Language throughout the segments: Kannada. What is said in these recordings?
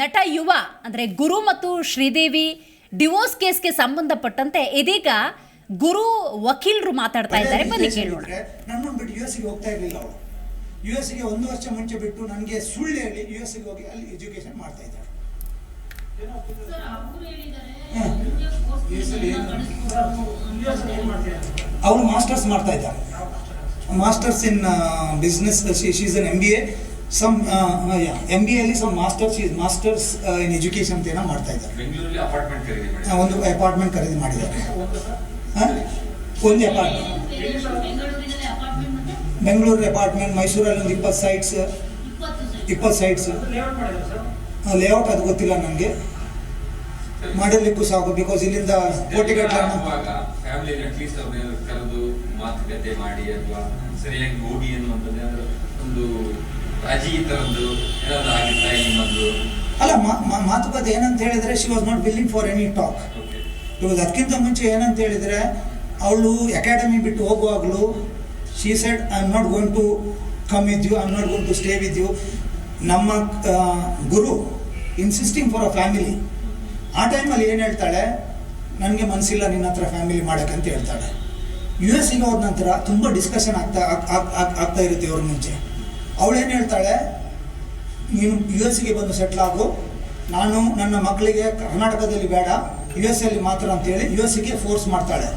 ನಟ ಯುವ ಅಂದರೆ ಗುರು ಮತ್ತು ಶ್ರೀದೇವಿ ಡಿವೋರ್ಸ್ ಕೇಸ್ಗೆ ಸಂಬಂಧಪಟ್ಟಂತೆ ಇದೀಗ ಗುರು ವಕೀಲರು ಮಾತಾಡ್ತಾ ಇದ್ದಾರೆ. ಬನ್ನಿ ಕೇಳೋಣ. ನನ್ನನ್ನು ಬಿಟ್ಟು ಯು ಎಸ್ಗೆ ಹೋಗ್ತಾ ಇರಲಿಲ್ಲ ಅವಳು ಯು ಎಸ್ಗೆ ಒಂದು ವರ್ಷ ಮುಂಚೆ ಬಿಟ್ಟು ನನಗೆ ಸುಳ್ಳು ಹೇಳಿ ಯು ಎಸ್ಗೆ ಹೋಗಿ ಅಲ್ಲಿ ಎಜುಕೇಶನ್ ಮಾಡ್ತಾ ಇದ್ದಾರೆ. ಅವರು ಮಾಸ್ಟರ್ಸ್ ಮಾಡ್ತಾ ಇದ್ದಾರೆ. Masters in business she's an M B A some M B ಎಲ್ಲಿ some masters masters in education ಅಂತ ಏನೋ ಮಾಡ್ತಾ ಇದ್ದಾರೆ. ಬೆಂಗಳೂರಲ್ಲಿ ಅಪಾರ್ಟ್ಮೆಂಟ್ ಖರೀದಿ ಮಾಡಿ ಒಂದು ಅಪಾರ್ಟ್ಮೆಂಟ್ ಖರೀದಿ ಮಾಡಿದ್ದಾರೆ? ಒಂದು ಅಪಾರ್ಟ್ಮೆಂಟ್ ಬೆಂಗಳೂರು ಅಪಾರ್ಟ್ಮೆಂಟ್ ಮೈಸೂರಲ್ಲಿ ಒಂದು ಇಪ್ಪತ್ತು ಸೈಟ್ಸ್ ಇಪ್ಪತ್ತು ಸೈಟ್ಸ್ ಲೇಔಟ್ ಅದು ಗೊತ್ತಿಲ್ಲ ನನಗೆ. ಮಾಡಲಿಕ್ಕೂ ಸಾಕು ಬಿಕಾಸ್ ಇಲ್ಲಿಂದ ಕೋಟಿಗಟ್ಟಲೆ ಕರೆದು ಮಾತುಕತೆ ಮಾಡಿ ಅಥವಾ ಸರಿಯಾಗಿ ಹೋಗಿ ಅನ್ನುವಂಥದ್ದು ಏನಾದ್ರು ಏನಾದ್ರು ಆಗಿತ್ತಾ ನಿಮ್ಮದು ಅಲ್ಲ ಮಾತುಕತೆ ಏನಂತ ಹೇಳಿದ್ರೆ she was not billing for any talk ಇವಾಗ ಅದಕ್ಕಿಂತ ಮುಂಚೆ ಏನಂತ ಹೇಳಿದ್ರೆ ಅವಳು ಅಕಾಡೆಮಿ ಬಿಟ್ಟು ಹೋಗುವಾಗಲೂ she said I am not going to come with you I am not going to stay with you ನಮ್ಮ ಗುರು ಇನ್ಸಿಸ್ಟಿಂಗ್ ಫಾರ್ ಅ ಫ್ಯಾಮಿಲಿ ಆ ಟೈಮಲ್ಲಿ ಏನು ಹೇಳ್ತಾಳೆ? ನನಗೆ ಮನಸ್ಸಿಲ್ಲ ನಿನ್ನ ಹತ್ರ ಫ್ಯಾಮಿಲಿ ಮಾಡೋಕ್ಕೆ ಅಂತ ಹೇಳ್ತಾಳೆ. ಯು ಎಸ್ ಹೋದ ನಂತರ ತುಂಬ ಡಿಸ್ಕಷನ್ ಆಗ್ತಾ ಆಗ್- ಆಗ್- ಆಗ್- ಆಗ್ತಾ ಇರುತ್ತೆ ಅವ್ರ ಮುಂಚೆ. ಅವಳು ಏನು ಹೇಳ್ತಾಳೆ? ನೀನು ಯು ಎಸ್ಗೆ ಬಂದು ಸೆಟ್ಲ್ ಆಗು. ನಾನು ನನ್ನ ಮಕ್ಕಳಿಗೆ ಕರ್ನಾಟಕದಲ್ಲಿ ಬೇಡ. ಯು ಎಸ್ ಅಲ್ಲಿ ಮಾತ್ರ ಅಂತೇಳಿ ಯು ಎಸ್ಗೆ ಫೋರ್ಸ್ ಮಾಡ್ತಾಳೆ.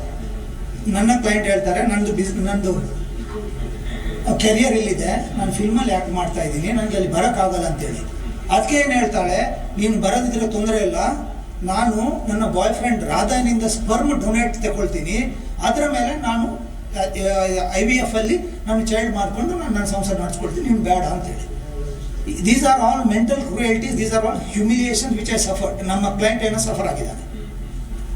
ನನ್ನ ಕ್ಲೈಂಟ್ ಹೇಳ್ತಾರೆ ನನ್ನದು ಬಿಸ್ ನನ್ನದು ಕೆರಿಯರ್ ಇಲ್ಲಿದೆ. ನಾನು ಫಿಲ್ಮಲ್ಲಿ ಆ್ಯಕ್ಟ್ ಮಾಡ್ತಾ ಇದ್ದೀನಿ. ನನಗೆ ಅಲ್ಲಿ ಬರೋಕ್ಕಾಗಲ್ಲ ಅಂತೇಳಿ. ಅದಕ್ಕೆ ಏನು ಹೇಳ್ತಾಳೆ? ನೀನು ಬರೋದಿದ್ರೆ ತೊಂದರೆ ಇಲ್ಲ. ನಾನು ನನ್ನ ಬಾಯ್ ಫ್ರೆಂಡ್ ರಾಧಾನಿಂದ ಸ್ಪರ್ಮ್ ಡೊನೇಟ್ ತಗೊಳ್ತೀನಿ. ಅದರ ಮೇಲೆ ನಾನು ಐ ವಿ ಎಫ್ ಅಲ್ಲಿ ನಾನು ಚೈಲ್ಡ್ ಮಾಡಿಕೊಂಡು ನಾನು ನನ್ನ ಸಂಸಾರ ನಡೆಸ್ಕೊಡ್ತೀನಿ ನೀನು ಬೇಡ ಅಂತೇಳಿ. These are all mental cruelties these are all humiliation which I suffer ನಮ್ಮ ಕ್ಲೈಂಟ್ ಏನೋ ಸಫರ್ ಆಗಿದ್ದಾನೆ.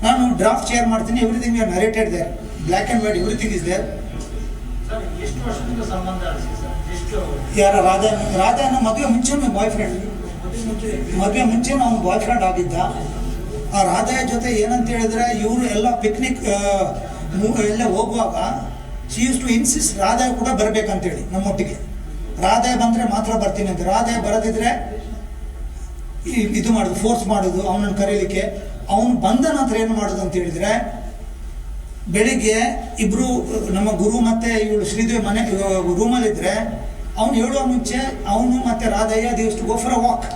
ನಾನು ಡ್ರಾಫ್ಟ್ ಶೇರ್ ಮಾಡ್ತೀನಿ everything are narrated there black and white everything is there ಯಾರ ರಾಧಾ ರಾಧಾನ ಮದುವೆ ಮುಂಚೆನೇ ಬಾಯ್ ಫ್ರೆಂಡ್ ಮದುವೆ ಮುಂಚೆ ಅವ್ನು ಬಾಯ್ ಫ್ರೆಂಡ್ ಆಗಿದ್ದ. ಆ ರಾಧಾಯ ಜೊತೆ ಏನಂತ ಹೇಳಿದ್ರೆ ಇವರು ಎಲ್ಲ ಪಿಕ್ನಿಕ್ ಎಲ್ಲ ಹೋಗುವಾಗ she used to insist Radhe ಕೂಡ ಬರಬೇಕಂತೇಳಿ ನಮ್ಮೊಟ್ಟಿಗೆ. ರಾಧೆ ಬಂದರೆ ಮಾತ್ರ ಬರ್ತೀನಿ ಅಂತ. ರಾಧೆ ಬರದಿದ್ರೆ ಇದು ಮಾಡೋದು ಫೋರ್ಸ್ ಮಾಡೋದು, ಅವನನ್ನು ಕರೀಲಿಕ್ಕೆ. ಅವನು ಬಂದ ನಂತರ ಏನು ಮಾಡೋದು ಅಂತ ಹೇಳಿದರೆ, ಬೆಳಿಗ್ಗೆ ಇಬ್ಬರು ನಮ್ಮ ಗುರು ಮತ್ತು ಇವಳು ಶ್ರೀದೇವಿ ಮನೆ ರೂಮಲ್ಲಿದ್ದರೆ ಅವನು ಹೇಳುವ ಮುಂಚೆ ಅವನು ಮತ್ತು ರಾಧಯ್ಯ ದಿವಸ್ ಟು ಗೋ ಅ ವಾಕ್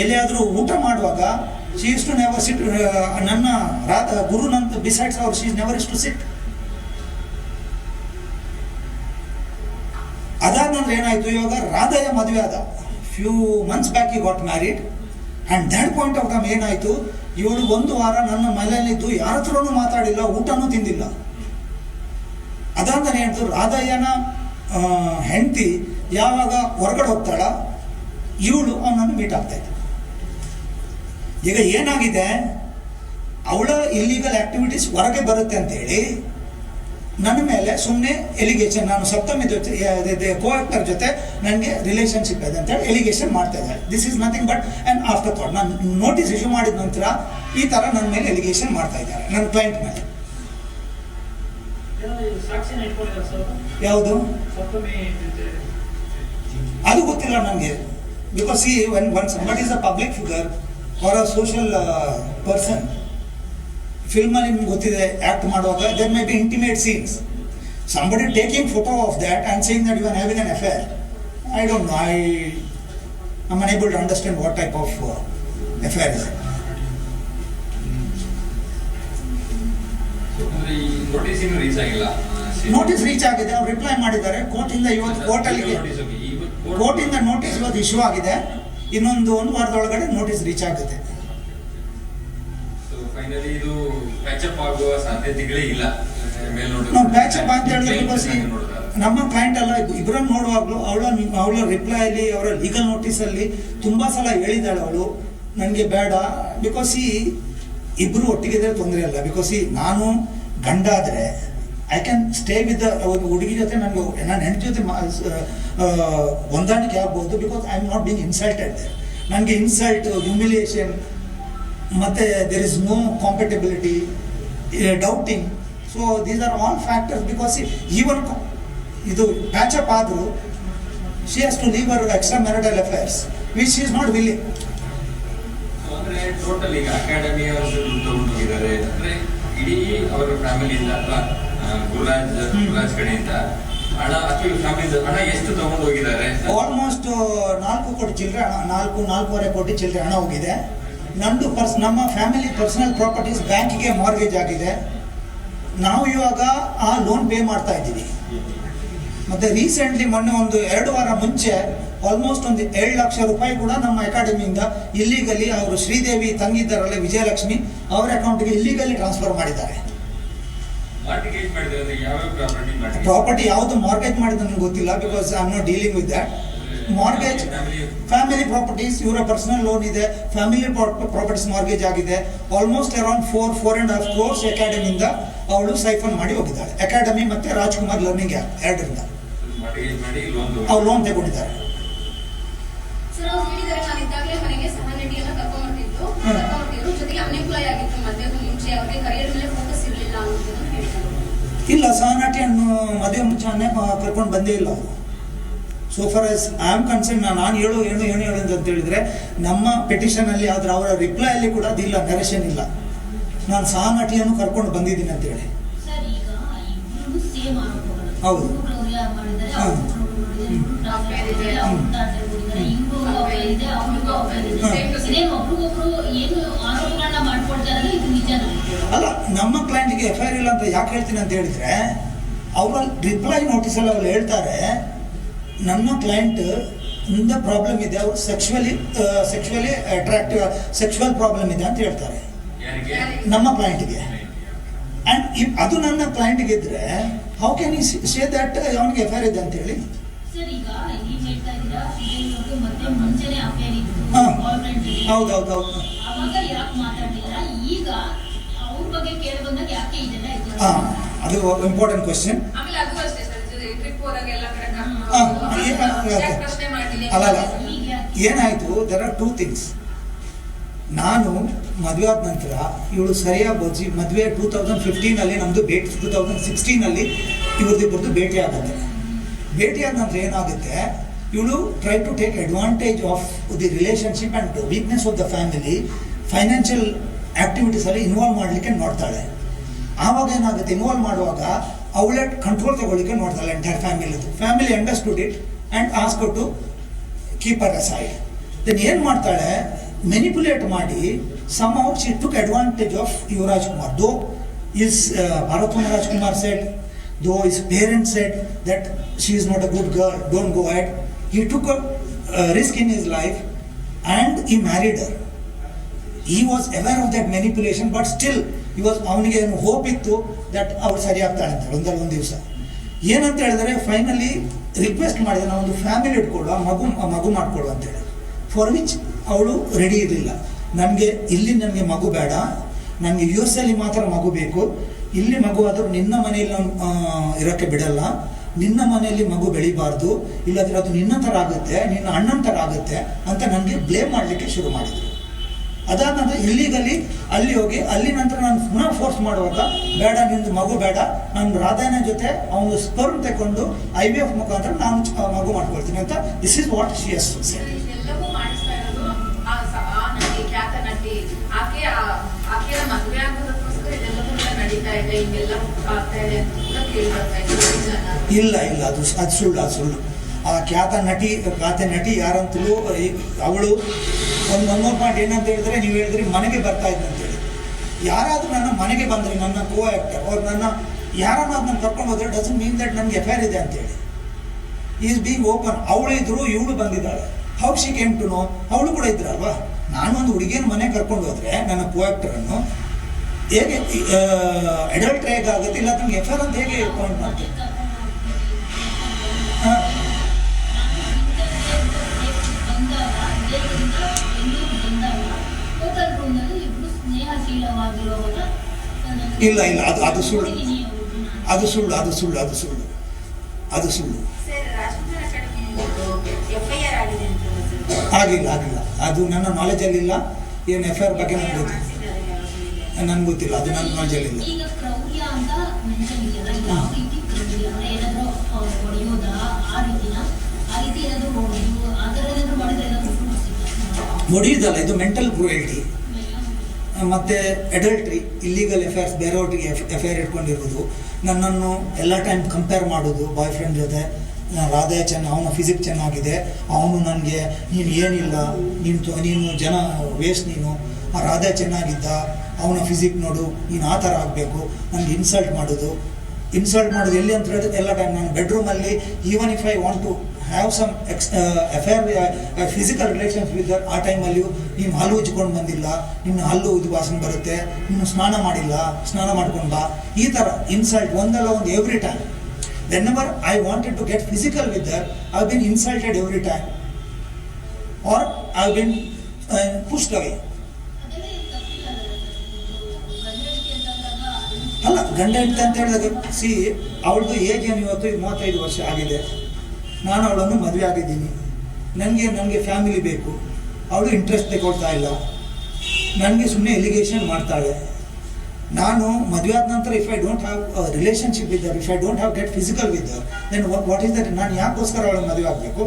ಎಲ್ಲಿಯಾದರೂ ಊಟ ಮಾಡುವಾಗ she is to never sit ನನ್ನ ರಾಧ, ಗುರು ನಂತ ಬಿಸೈಡ್ಸ್ ಅವ್ರು she is never is to sit ಅದಾದ ನಂತರ ಏನಾಯ್ತು? ಇವಾಗ ರಾಧಯ್ಯ ಮದುವೆ ಆದ. Few months back he got married and that point of time ಏನಾಯಿತು? ಇವಳು ಒಂದು ವಾರ ನನ್ನ ಮನೆಯಲ್ಲಿದ್ದು ಯಾರ ಹತ್ರನೂ ಮಾತಾಡಿಲ್ಲ, ಊಟನೂ ತಿಂದಿಲ್ಲ. ಅದಾದ್ಮೇಲೆ ಹೇಳ್ತು ರಾಧಯ್ಯನ ಹೆಂಡತಿ ಯಾವಾಗ ಹೊರಗಡೆ ಹೋಗ್ತಾಳ? ಇವಳು ಅವನನ್ನು ಮೀಟ್ ಆಗ್ತಾ ಇದ್ದ ಈಗ ಏನಾಗಿದೆ? ಅವಳ ಇಲ್ಲೀಗಲ್ ಆಕ್ಟಿವಿಟೀಸ್ ಹೊರಗೆ ಬರುತ್ತೆ ಅಂತೇಳಿ ನನ್ನ ಮೇಲೆ ಸುಮ್ಮನೆ ಎಲಿಗೇಷನ್ ನಾನು ಸಪ್ತಮಿ ಜೊತೆ ಕೋ ಆಕ್ಟರ್ ಜೊತೆ ನನಗೆ ರಿಲೇಷನ್ಶಿಪ್ ಇದೆ ಅಂತ ಹೇಳಿ ಎಲಿಗೇಷನ್ ಮಾಡ್ತಾ ಇದ್ದಾರೆ. This is nothing but and after thought ನಾನು ನೋಟಿಸ್ ಇಶ್ಯೂ ಮಾಡಿದ ನಂತರ ಈ ಥರ ನನ್ನ ಮೇಲೆ ಎಲಿಗೇಷನ್ ಮಾಡ್ತಾ ಇದ್ದಾರೆ ನನ್ನ ಕ್ಲೈಂಟ್ ಮೇಲೆ. ಯಾವುದು? ಅದು ಗೊತ್ತಿಲ್ಲ ನನಗೆ. Because she one one but is a public figure or a social person ಫಿಲ್ಮಲ್ಲಿ ನಿಮ್ಗೆ ಗೊತ್ತಿದೆ ಆ್ಯಕ್ಟ್ ಮಾಡುವಾಗ there may be intimate scenes somebody taking photo of that and saying that you are having an affair I don't know I I'm unable to understand what type of affair is notice reach ಆಗಿದೆ. ಅವ್ರು ರಿಪ್ಲೈ ಮಾಡಿದ್ದಾರೆ. ಕೋರ್ಟಿಂದ ಇವತ್ತು ಕೋರ್ಟಲ್ಲಿ ಅಲ್ಲಿ ಕೋರ್ಟ್ ಇಂದ ಕೋರ್ಟಿಂದ ನೋಟಿಸ್ ಇವತ್ತು ಇಶ್ಯೂ ಆಗಿದೆ. ಇನ್ನೊಂದು ಒಂದು ವಾರದೊಳಗಡೆ ನೋಟಿಸ್ ರೀಚ್ ಆಗುತ್ತೆ. ಪ್ಯಾಚಪ್ ಆಗುವ ಸಾಧ್ಯತೆಗಳೇ ಇಲ್ಲ. ನಾವು ಪ್ಯಾಚಪ್ ಅಂತ ಹೇಳಿದ್ರೆ ನಮ್ಮ ಕ್ಲೈಂಟ್ ಅಲ್ಲ ಇಬ್ಬರನ್ನು ನೋಡುವಾಗಲೂ ಅವಳ ಅವಳ ರಿಪ್ಲೈಯಲ್ಲಿ ಅವರ ಲೀಗಲ್ ನೋಟಿಸಲ್ಲಿ ತುಂಬಾ ಸಲ ಹೇಳಿದಾಳೆ ಅವಳು ನನಗೆ ಬೇಡ. ಬಿಕಾಸ್ ಈ ಇಬ್ರು ಒಟ್ಟಿಗಿದ್ರೆ ತೊಂದರೆ ಇಲ್ಲ. ಬಿಕಾಸ್ ಈ ನಾನು ಗಂಡ ಆದರೆ ಐ ಕ್ಯಾನ್ ಸ್ಟೇ ವಿತ್ ಒಂದು ಹುಡುಗಿ ಜೊತೆ ನನಗೆ ನನ್ನ ಹೆಂಡತಿ ಜೊತೆ ಹೊಂದಾಣಿಕೆ ಆಗ್ಬೋದು. Because I am not being insulted ನನಗೆ ಇನ್ಸಲ್ಟ್ ಹ್ಯುಮಿಲಿಯೇಷನ್ ಮತ್ತು there is no compatibility doubting so these are all factors because even ಇದು ಪ್ಯಾಚಪ್ ಆದರೂ she has to leave hour extra marital affairs which is not willing ಅಂದ್ರೆ ಟೋಟಲ್ ಈಗ ಅಕಾಡೆಮಿ ಅವರು ದುಡ್ಡು ತಗೊಂಡು ಹೋಗಿದ್ದಾರೆ ಅಂದ್ರೆ ಇಡೀ ಅವರ ಫ್ಯಾಮಿಲಿಯಿಂದ ಅಥವಾ ಗುರುರಾಜ್ ಗುರುರಾಜ್ ಕಡೆಯಿಂದ ಹಣ ಅಥವಾ ಫ್ಯಾಮಿಲಿ ಹಣ ಎಷ್ಟು ತಗೊಂಡು ಹೋಗಿದ್ದಾರೆ? ಆಲ್ಮೋಸ್ಟ್ ನಾಲ್ಕು ಕೋಟಿ ಚಿಲ್ಲರೆ ನಾಲ್ಕು ನಾಲ್ಕೂವರೆ ಕೋಟಿ ಚಿಲ್ಲರೆ ಹಣ ಹೋಗಿದೆ. ನಂದು ಪರ್ಸ್ ನಮ್ಮ ಫ್ಯಾಮಿಲಿ ಪರ್ಸನಲ್ ಪ್ರಾಪರ್ಟೀಸ್ ಬ್ಯಾಂಕಿಗೆ ಮಾರ್ಗೇಜ್ ಆಗಿದೆ. ನಾವು ಇವಾಗ ಆ ಲೋನ್ ಪೇ ಮಾಡ್ತಾ ಇದ್ದೀವಿ. ಮತ್ತೆ ರೀಸೆಂಟ್ಲಿ ಮೊನ್ನೆ ಒಂದು ಎರಡು ವಾರ ಮುಂಚೆ ಆಲ್ಮೋಸ್ಟ್ ಒಂದು ಏಳು ಲಕ್ಷ ರೂಪಾಯಿ ಕೂಡ ನಮ್ಮ ಅಕಾಡೆಮಿಯಿಂದ ಇಲ್ಲಿಗಲಿ ಅವರು ಶ್ರೀದೇವಿ ತಂಗಿದ್ದಾರಲ್ಲ ವಿಜಯಲಕ್ಷ್ಮಿ ಅವರ ಅಕೌಂಟ್ಗೆ ಇಲ್ಲಿಗಲಿ ಟ್ರಾನ್ಸ್ಫರ್ ಮಾಡಿದ್ದಾರೆ. ಪ್ರಾಪರ್ಟಿ ಯಾವುದು ಮಾರ್ಗೇಜ್ ಮಾಡಿದ ನನಗೆ ಗೊತ್ತಿಲ್ಲ because I am not dealing with that mortgage family properties ಇವರ ಪರ್ಸನಲ್ ಲೋನ್ ಇದೆ ಫ್ಯಾಮಿಲಿ ಪ್ರಾಪರ್ಟೀಸ್ ಮಾರ್ಗೇಜ್ ಆಗಿದೆ. Almost around four four and half crores ಅಕಾಡೆಮಿಯಿಂದ ಅವಳು ಸೈಫನ್ ಮಾಡಿ ಹೋಗಿದ್ದಾಳೆ. ಅಕಾಡೆಮಿ ಮತ್ತೆ ರಾಜ್ಕುಮಾರ್ ಲರ್ನಿಂಗ್ ಆ್ಯಪ್ ಎರಡರಿಂದ. ಅವ್ರು ಲೋನ್ ತಗೊಂಡಿದ್ದಾರೆ. ಇಲ್ಲ ಸಹನಾಟಿ ಅನ್ನು ಮದುವೆ ಮುಂಚೆ ಕರ್ಕೊಂಡು ಬಂದೇ ಇಲ್ಲ ಅವರು. So far as I am concern ನಾನು ಹೇಳು ಏನು ಏನು ಹೇಳು ಅಂತ ಹೇಳಿದ್ರೆ ನಮ್ಮ ಪೆಟಿಷನ್ ಅಲ್ಲಿ ಆದ್ರೆ ಅವರ ರಿಪ್ಲೈ ಅಲ್ಲಿ ಕೂಡ ಅದಿಲ್ಲ ನರೇಶನ್ ಇಲ್ಲ. ನಾನು ಸಹನಟಿಯನ್ನು ಕರ್ಕೊಂಡು ಬಂದಿದ್ದೀನಿ ಅಂತ ಹೇಳಿ ಸರ್ ಈಗ ಇಬ್ರು ಸೇಮ್ ಆರೋಪಗಳು. ಹೌದು. ಅಲ್ಲ ನಮ್ಮ ಕ್ಲೈಂಟ್ಗೆ ಎಫ್ ಐ ಆರ್ ಇಲ್ಲ ಅಂತ ಯಾಕೆ ಹೇಳ್ತೀನಿ ಅಂತ ಹೇಳಿದ್ರೆ ಅವರ ರಿಪ್ಲೈ ನೋಟಿಸಲ್ಲಿ ಅವ್ರು ಹೇಳ್ತಾರೆ ನನ್ನ ಕ್ಲೈಂಟ್ ಇಂದ ಪ್ರಾಬ್ಲಮ್ ಇದೆ. ಅವರು sexually sexually attractive sexual problem ಇದೆ ಅಂತ ಹೇಳ್ತಾರೆ. ಯಾರಿಗೆ? ನಮ್ಮ ಕ್ಲೈಂಟ್ಗೆ ಆ್ಯಂಡ್ ಇ ಅದು ನನ್ನ ಕ್ಲೈಂಟ್ಗೆ ಇದ್ರೆ how can I say that ಅವನಿಗೆ ಎಫ್ ಐ ಆರ್ ಇದೆ ಅಂತ ಹೇಳಿ? ಸರ್ ಈಗ ಈಗ ಹೇಳ್ತಾ ಇದ್ದೀರಾ ಶ್ರೀದೇವಿ ಅವ್ರಿಗೆ ಮತ್ತೆ ಅಫೇರ್ ಇತ್ತು ಹಾ. ಬಾಯ್ ಫ್ರೆಂಡ್ ಹೌದು ಹೌದು ಹೌದು ಅವಾಗ ಯಾಕೆ ಮಾತಾಡ್ಲಿಲ್ಲ? ಈಗ ಅವ್ರ ಬಗ್ಗೆ ಕೇಳಿ ಯಾಕೆ ಇದೆಲ್ಲ ಇದು ಹಾಂ ಅದು ಇಂಪಾರ್ಟೆಂಟ್ ಕ್ವಶನ್ ಆಮೇಲೆ ಅದು ಅಷ್ಟೇ ಸರ್ ಟ್ರಿಪ್ ಹೋದಾಗ ಎಲ್ಲ ಕಡೆ ಹಾ, ಏನ್- ಯಾಕೆ ಪ್ರಶ್ನೆ ಮಾಡಿಲ್ಲ ಅಲ್ಲ ಅಲ್ಲ. ಏನಾಯಿತು? ದೆರ್ ಆರ್ ಟೂ ಥಿಂಗ್ಸ್ ನಾನು ಮದುವೆ ಆದ ನಂತರ ಇವಳು ಸರಿಯಾಗಿ ಬಜ್ಜಿ ಮದುವೆ ಟೂ ತೌಸಂಡ್ ಫಿಫ್ಟೀನಲ್ಲಿ ನಮ್ಮದು ಭೇಟಿ ಟೂ ತೌಸಂಡ್ ಸಿಕ್ಸ್ಟೀನಲ್ಲಿ ಇವ್ರದ್ದಿಬ್ಬರದ್ದು ಭೇಟಿ ಆಗುತ್ತೆ ಭೇಟಿ ಆದ ನಂತರ ಏನಾಗುತ್ತೆ? ಇವಳು try to take advantage of the relationship and weakness of the family financial ಆ್ಯಕ್ಟಿವಿಟೀಸಲ್ಲಿ involve ಮಾಡಲಿಕ್ಕೆ ನೋಡ್ತಾಳೆ. ಆವಾಗ ಏನಾಗುತ್ತೆ? ಇನ್ವಾಲ್ವ್ ಮಾಡುವಾಗ ಅವಳೇ ಕಂಟ್ರೋಲ್ ತಗೊಳ್ಳಿಕ್ಕೆ ನೋಡ್ತಾಳೆ entire ಫ್ಯಾಮಿಲಿದು family understood it and ask to keep her aside then ಏನು ಮಾಡ್ತಾಳೆ ಮೆನಿಪುಲೇಟ್ ಮಾಡಿ somehow she took advantage of Yuvraj Kumar though his Bharat Rajkumar said though his parents said that she is not a good girl don't go ahead he took risk in his life and he married he was aware of that manipulation but still he was ಅವನಿಗೆ ಏನು ಹೋಪ್ ಇತ್ತು ದಟ್ ಅವ್ರು ಸರಿ ಆಗ್ತಾಳೆ ಅಂತ ಒಂದಲ್ಲ ಒಂದು ದಿವಸ. ಏನಂತ ಹೇಳಿದ್ರೆ ಫೈನಲಿ ರಿಕ್ವೆಸ್ಟ್ ಮಾಡಿದೆ ನಾವು ಒಂದು ಫ್ಯಾಮಿಲಿ ಇಟ್ಕೊಳ್ಳುವ, ಮಗು ಮಗು ಮಾಡ್ಕೊಳ್ಳು ಅಂತೇಳಿ ಫಾರ್ ವಿಚ್ ಅವಳು ರೆಡಿ ಇರಲಿಲ್ಲ. ನನಗೆ, ಇಲ್ಲಿ ನನಗೆ ಮಗು ಬೇಡ. ನನಗೆ ಯು ಎಸ್ ಅಲ್ಲಿ ಮಾತ್ರ ಮಗು ಬೇಕು. ಇಲ್ಲಿ ಮಗು ಆದರೂ ನಿನ್ನ ಮನೆಯಲ್ಲಿ ಇರೋಕ್ಕೆ ಬಿಡಲ್ಲ. ನಿನ್ನ ಮನೆಯಲ್ಲಿ ಮಗು ಬೆಳಿಬಾರ್ದು. ಇಲ್ಲದ್ರೆ ಅದು ನಿನ್ನ ಥರ ಆಗುತ್ತೆ, ನಿನ್ನ ಅಣ್ಣನ ಥರ ಆಗುತ್ತೆ ಅಂತ ನನಗೆ ಬ್ಲೇಮ್ ಮಾಡಲಿಕ್ಕೆ ಶುರು ಮಾಡಿದರು. ಅದಾದ ನಂತರ ಇಲ್ಲಿಗಲ್ಲಿ ಅಲ್ಲಿ ಹೋಗಿ ಅಲ್ಲಿ ನಂತರ ನಾನು ಪುನಃ ಫೋರ್ಸ್ ಮಾಡುವಾಗ ಬೇಡ ನಿಂದು ಮಗು ಬೇಡ ನಾನು ರಾಧಾಯನ ಜೊತೆ ಅವನು ಸ್ಪರ್ಮ್ ತಗೊಂಡು ಐ ವಿ ಎಫ್ ಮುಖಾಂತರ ನಾನು ಮಗು ಮಾಡ್ಕೊಳ್ತೀನಿ ಅಂತ this is what she says? ಇಲ್ಲ ಇಲ್ಲ ಅದು ಅದು ಸುಳ್ಳು ಅದು ಸುಳ್ಳು. ಆ ಖ್ಯಾತ ನಟಿ ಖ್ಯಾತ ನಟಿ ಯಾರಂತಲೂ ಅವಳು ಒಂದು ಮೋರ್ ಪಾಯಿಂಟ್ ಏನಂತ ಹೇಳಿದ್ರೆ ನೀವು ಹೇಳಿದ್ರಿ, ಮನೆಗೆ ಬರ್ತಾ ಇದ್ದಂತೇಳಿ ಯಾರಾದರೂ ನನ್ನ ಮನೆಗೆ ಬಂದರೆ, ನನ್ನ ಕೋ ಆ್ಯಕ್ಟರ್ ಅವ್ರು ನನ್ನ ಯಾರನ್ನ ಅದನ್ನ ಕರ್ಕೊಂಡು ಹೋದ್ರೆ ಡಸನ್ ಮೀನ್ ದಟ್ ನನಗೆ ಎಫ್ ಇದೆ ಅಂತೇಳಿ ಈಸ್ ಬೀಂಗ್ ಓಪನ್ ಅವಳು ಇದ್ರು, ಇವಳು ಬಂದಿದ್ದಾಳೆ. How she came to know ಅವಳು ಕೂಡ ಇದ್ರಲ್ವಾ? ನಾನು ಒಂದು ಹುಡುಗಿಯನ್ನು ಮನೆ ಕರ್ಕೊಂಡು ಹೋದ್ರೆ ನನ್ನ ಕೋ ಆ್ಯಕ್ಟರನ್ನು ಹೇಗೆ ಅಡಲ್ಟ್ ಹೇಗೆ ಆಗುತ್ತೆ, ಇಲ್ಲ ನನಗೆ ಎಫ್ ಅಂತ ಹೇಗೆ ಪಾಯಿಂಟ್ ಮಾಡ್ತೀನಿ ಇಲ್ಲ ಇಲ್ಲ ಅದು ಅದು ಸುಳ್ಳು. ಅದು ಸುಳ್ಳು ಅದು ಸುಳ್ಳು ಅದು ಸುಳ್ಳು. ಅದು ಸುಳ್ಳು. Sir Rajkumar F I R ಆಗಿದೆ ಅಂತ ಆಗಿಲ್ಲ ಆಗಿಲ್ಲ. ಅದು ನನ್ನ ನಾಲೆಜಲ್ಲಿ ಇಲ್ಲ. ಏನು ಎಫ್ ಐ ಆರ್ ಬಗ್ಗೆ ನನಗೆ ಗೊತ್ತಿಲ್ಲ. ನನ್ಗೆ ಗೊತ್ತಿಲ್ಲ. ಅದು ನನ್ನ ನಾಲೆಜಲ್ಲಿ ಇಲ್ಲ. ಹೊಡೆಯುವುದಲ್ಲ ಇದು ಮೆಂಟಲ್ ಕ್ರೂಯಲ್ಟಿ ಮತ್ತು ಅಡಲ್ಟ್ರಿ ಇಲ್ಲಿಗಲ್ ಅಫೇರ್ಸ್ ಬೇರೆಯವ್ರಿಗೆ ಅಫೇರ್ ಇಟ್ಕೊಂಡಿರೋದು ನನ್ನನ್ನು ಎಲ್ಲ ಟೈಮ್ ಕಂಪೇರ್ ಮಾಡೋದು ಬಾಯ್ ಫ್ರೆಂಡ್ ಜೊತೆ ರಾಧೆ ಚೆನ್ನ, ಅವನ ಫಿಸಿಕ್ ಚೆನ್ನಾಗಿದೆ. ಅವನು ನನಗೆ, ನೀನು ಏನಿಲ್ಲ, ನೀನು ನೀನು ಜನ ವೇಸ್ಟ್ ನೀನು, ಆ ರಾಧೆ ಚೆನ್ನಾಗಿದ್ದ, ಅವನ ಫಿಸಿಕ್ ನೋಡು, ನೀನು ಆ ಥರ ಆಗಬೇಕು, ನನಗೆ ಇನ್ಸಲ್ಟ್ ಮಾಡೋದು ಇನ್ಸಲ್ಟ್ ಮಾಡೋದು ಎಲ್ಲಿ ಅಂತ ಹೇಳಿದ್ರೆ, ಎಲ್ಲ ಟೈಮ್ ನಾನು ಬೆಡ್ರೂಮಲ್ಲಿ even if I want to have some ex affair physical relations with ಆ ಟೈಮಲ್ಲಿಯೂ ನೀನು ಹಲ್ಲು ಉಜ್ಕೊಂಡು ಬಂದಿಲ್ಲ, ನಿನ್ನ ಹಲ್ಲು ಉದ್ದು ವಾಸನೆ ಬರುತ್ತೆ, ನೀನು ಸ್ನಾನ ಮಾಡಿಲ್ಲ, ಸ್ನಾನ ಮಾಡ್ಕೊಂಡು ಬಾ. ಈ ಥರ ಇನ್ಸಲ್ಟ್ ಒಂದಲ್ಲ ಒಂದು every time then ever I wanted to get physical with her I been insulted every time or I been pushed away ಅಲ್ಲ, ಗಂಡ ಹೆಂಡತಿ ಅಂತ ಹೇಳಿದಾಗ ಸಿ ಅವಳದು ಏಜ್ ಏನು ಇವತ್ತು? ಮೂವತ್ತೈದು ವರ್ಷ ಆಗಿದೆ. ನಾನು ಅವಳನ್ನು ಮದುವೆ ಆಗಿದ್ದೀನಿ. ನನಗೆ ನನಗೆ ಫ್ಯಾಮಿಲಿ ಬೇಕು. ಅವಳು ಇಂಟ್ರೆಸ್ಟ್ ತಗೊಳ್ತಾ ಇಲ್ಲ. ನನಗೆ ಸುಮ್ಮನೆ ಎಲಿಗೇಷನ್ ಮಾಡ್ತಾಳೆ. ನಾನು ಮದುವೆ ಆದ ನಂತರ if I don't have relationship with if I don't have get physical with then what is that ನಾನು ಯಾಕೋಸ್ಕರ ಅವಳು ಮದುವೆ ಆಗಬೇಕು?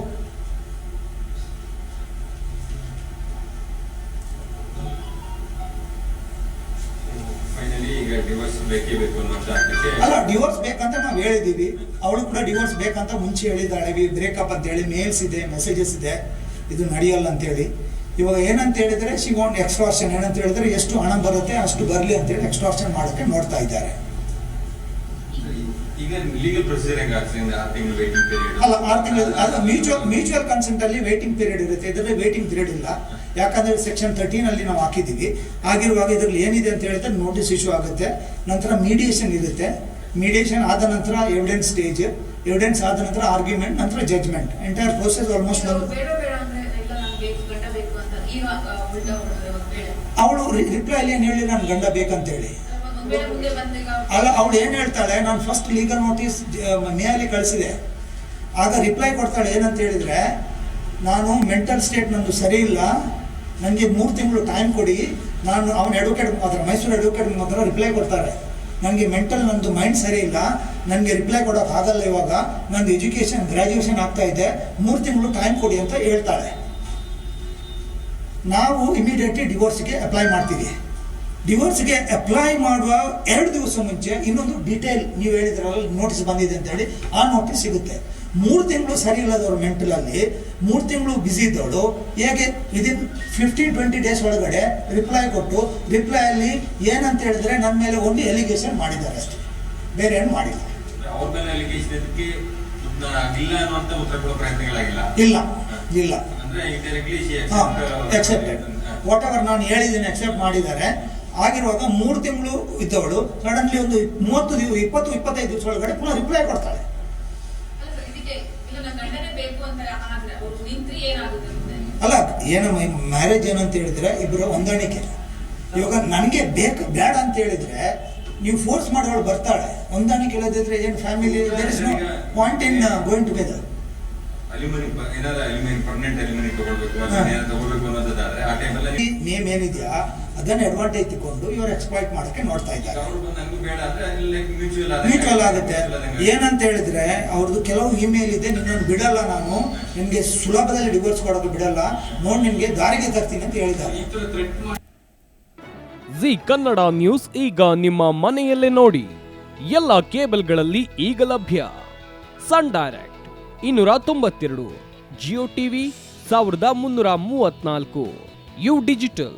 ಅಲ್ಲ ಡಿವೋರ್ಸ್ ಬೇಕಂತ ನಾವು ಹೇಳಿದೀವಿ ಅವಳು ಕೂಡ ಡಿವೋರ್ಸ್ ಬೇಕಂತ ಮುಂಚೆ ಹೇಳಿದ್ದಾಳೆ. ಬ್ರೇಕಪ್ ಅಂತ ಹೇಳಿ ಮೇಲ್ಸ್ ಇದೆ ಮೆಸೇಜಸ್ ಇದೆ. ಇದು ನಡೆಯಲ್ಲ ಅಂತೇಳಿ ಇವಾಗ ಏನಂತ ಹೇಳಿದ್ರೆ ಶಿವನ್ ಎಕ್ಸ್ಟ್ರಾಕ್ಷನ್ ಏನಂತ ಹೇಳಿದ್ರೆ ಎಷ್ಟು ಹಣ ಬರುತ್ತೆ ಅಷ್ಟು ಬರಲಿ ಅಂತೇಳಿ ಎಕ್ಸ್ಟ್ರಾಕ್ಷನ್ ಮಾಡೋಕ್ಕೆ ನೋಡ್ತಾ ಇದ್ದಾರೆ. ಅಲ್ಲ ಆರು ತಿಂಗಳು ಮ್ಯೂಚುವಲ್ ಮ್ಯೂಚುವಲ್ ಕನ್ಸೆಂಟ್ ಅಲ್ಲಿ ವೇಟಿಂಗ್ ಪೀರಿಯಡ್ ಇರುತ್ತೆ. ಇದರಲ್ಲಿ ವೇಟಿಂಗ್ ಪೀರಿಯಡ್ ಇಲ್ಲ. ಯಾಕಂದ್ರೆ ಸೆಕ್ಷನ್ ತರ್ಟೀನ್ ಅಲ್ಲಿ ನಾವು ಹಾಕಿದ್ದೀವಿ. ಆಗಿರುವಾಗ ಇದರಲ್ಲಿ ಏನಿದೆ ಅಂತ ಹೇಳಿದ್ರೆ ನೋಟಿಸ್ ಇಶ್ಯೂ ಆಗುತ್ತೆ. ನಂತರ ಮೀಡಿಯೇಷನ್ ಇರುತ್ತೆ. ಮೀಡಿಯೇಷನ್ ಆದ ನಂತರ ಎವಿಡೆನ್ಸ್ ಸ್ಟೇಜ್ ಎವಿಡೆನ್ಸ್ ಆದ ನಂತರ ಆರ್ಗ್ಯುಮೆಂಟ್ ನಂತರ ಜಜ್ಮೆಂಟ್ ಎಂಟೈರ್ ಪ್ರೋಸೆಸ್ ಆಲ್ಮೋಸ್ಟ್ ಅವಳು ರಿಪ್ಲೈ ಅಲ್ಲಿ ಏನು ಹೇಳಿ ನಾನು ಗಂಡ ಬೇಕಂತೇಳಿ. ಅಲ್ಲ ಅವಳು ಏನು ಹೇಳ್ತಾಳೆ ನಾನು ಫಸ್ಟ್ ಲೀಗಲ್ ನೋಟಿಸ್ ಮೇಯಲ್ಲಿ ಕಳಿಸಿದೆ. ಆಗ ರಿಪ್ಲೈ ಕೊಡ್ತಾಳೆ ಏನಂತ ಹೇಳಿದ್ರೆ ನಾನು ಮೆಂಟಲ್ ಸ್ಟೇಟ್ ನಂದು ಸರಿ ಇಲ್ಲ. ನನಗೆ ಮೂರು ತಿಂಗಳು ಟೈಮ್ ಕೊಡಿ. ನಾನು ಅವನ ಅಡ್ವೊಕೇಟ್ ಮಾತ್ರ ಮೈಸೂರು ಅಡ್ವೊಕೇಟ್ ಮಾತ್ರ ರಿಪ್ಲೈ ಕೊಡ್ತಾರೆ. ನನಗೆ ಮೆಂಟಲ್ ನಂದು ಮೈಂಡ್ ಸರಿ ಇಲ್ಲ. ನನಗೆ ರಿಪ್ಲೈ ಕೊಡೋಕೆ ಆಗಲ್ಲ ಇವಾಗ. ನಂದು ಎಜುಕೇಷನ್ ಗ್ರ್ಯಾಜುಯೇಷನ್ ಆಗ್ತಾ ಇದೆ. ಮೂರು ತಿಂಗಳು ಟೈಮ್ ಕೊಡಿ ಅಂತ ಹೇಳ್ತಾಳೆ. ನಾವು ಇಮಿಡಿಯೇಟ್ಲಿ ಡಿವೋರ್ಸ್ಗೆ ಅಪ್ಲೈ ಮಾಡ್ತೀವಿ. ಡಿವೋರ್ಸ್ಗೆ ಅಪ್ಲೈ ಮಾಡುವ ಎರಡು ದಿವಸ ಮುಂಚೆ ಇನ್ನೊಂದು ಡೀಟೇಲ್ ನೀವು ಹೇಳಿದ್ರಲ್ಲ ನೋಟಿಸ್ ಬಂದಿದೆ ಅಂತ ಹೇಳಿ ಆ ನೋಟಿಸ್ ಸಿಗುತ್ತೆ. ಮೂರು ತಿಂಗಳು ಸರಿ ಇಲ್ಲದವ್ರು ಮೆಂಟಲಲ್ಲಿ ಮೂರು ತಿಂಗಳು ಬ್ಯುಸಿ ಇದ್ದವಳು ಹೇಗೆ ವಿದಿನ್ ಫಿಫ್ಟೀನ್ ಟ್ವೆಂಟಿ ಡೇಸ್ ಒಳಗಡೆ ರಿಪ್ಲೈ ಕೊಟ್ಟು ರಿಪ್ಲೈಯಲ್ಲಿ ಏನಂತ ಹೇಳಿದ್ರೆ ನನ್ನ ಮೇಲೆ ಒಂದು ಎಲಿಗೇಷನ್ ಮಾಡಿದ್ದಾರೆ ಅಷ್ಟೇ. ಬೇರೆ ಏನು ಮಾಡಿಲ್ಲ. ಇಲ್ಲ ಇಲ್ಲ. ಎಕ್ಸೆಪ್ಟೆಡ್ ವಾಟ್ ಎವರ್ ನಾನು ಹೇಳಿದ್ದೀನಿ ಎಕ್ಸೆಪ್ಟ್ ಮಾಡಿದ್ದಾರೆ. ಆಗಿರುವಾಗ ಮೂರು ತಿಂಗಳು ಇದ್ದವಳು ಸಡನ್ಲಿ ಒಂದು ಮೂವತ್ತು ದಿವಸ ಇಪ್ಪತ್ತು ಇಪ್ಪತ್ತೈದು ದಿವಸ ಒಳಗಡೆ ಪುನಃ ರಿಪ್ಲೈ ಕೊಡ್ತಾಳೆ. ಅಲ್ಲ ಏನು ಮ್ಯಾರೇಜ್ ಏನಂತ ಹೇಳಿದ್ರೆ ಇಬ್ಬರು ಹೊಂದಾಣಿಕೆ. ಇವಾಗ ನನಗೆ ಬೇಕು ಬೇಡ ಅಂತ ಹೇಳಿದ್ರೆ ನೀವು ಫೋರ್ಸ್ ಮಾಡೋಳು ಬರ್ತಾಳೆ ಹೊಂದಾಣಿಕೆ ಹೇಳೋದಿದ್ರೆ ಏನು family there is no point in going together alimony ಏನಾದ್ರು ಅಲ್ಯೂಮಿನಿಯಂ ಪರ್ಮನೆಂಟ್ ಅಲ್ಯೂಮಿನಿಯಂ ತಗೊಳ್ಬೇಕು ಹಾ. ಅದನ್ನ ಏನಾದ್ರು ತಗೊಳ್ಬೇಕು ಅನ್ನೋದಾದ್ರೆ ಆ ಟೈಮಲ್ಲಿ ನೇಮ್ ಏನಿದೆಯಾ? ಅದನ್ನ ಅಡ್ವಾಂಟೇಜ್ ತಗೊಂಡು ಇವರು ಎಕ್ಸ್ಪ್ಲಾಯ್ಟ್ ಮಾಡೋಕ್ಕೆ ನೋಡ್ತಾ ಇದ್ದಾರೆ. ಅವ್ರು ಬೇಡ ಅಂದ್ರೆ ಲೈಕ್ ಮ್ಯೂಚುವಲ್ ಆಗುತ್ತೆ ಏನಂತ ಹೇಳಿದ್ರೆ ಅವ್ರದ್ದು ಕೆಲವು ಇಮೇಲ್ ಇದೆ ನಿನ್ನನ್ನು ಬಿಡಲ್ಲ ನಾನು. ನಿಮಗೆ ಸುಲಭದಲ್ಲಿ ಡಿವೋರ್ಸ್ ಕೊಡೋಕೆ ಬಿಡಲ್ಲ. ನೋಡಿ ನಿಮಗೆ ದಾರಿಗೆ ತರ್ತೀನಿ ಅಂತ ಹೇಳಿದ್ದಾರೆ. ಜಿ ಕನ್ನಡ ನ್ಯೂಸ್ ಈಗ ನಿಮ್ಮ ಮನೆಯಲ್ಲೇ ನೋಡಿ. ಎಲ್ಲ ಕೇಬಲ್ಗಳಲ್ಲಿ ಈಗ ಲಭ್ಯ. ಸನ್ ಡೈರೆಕ್ಟ್ ಇನ್ನೂರ ತೊಂಬತ್ತೆರಡು ಜಿಯೋ ಟಿವಿ ಸಾವಿರದ ಮುನ್ನೂರ ಮೂವತ್ನಾಲ್ಕು ಯು ಡಿಜಿಟಲ್.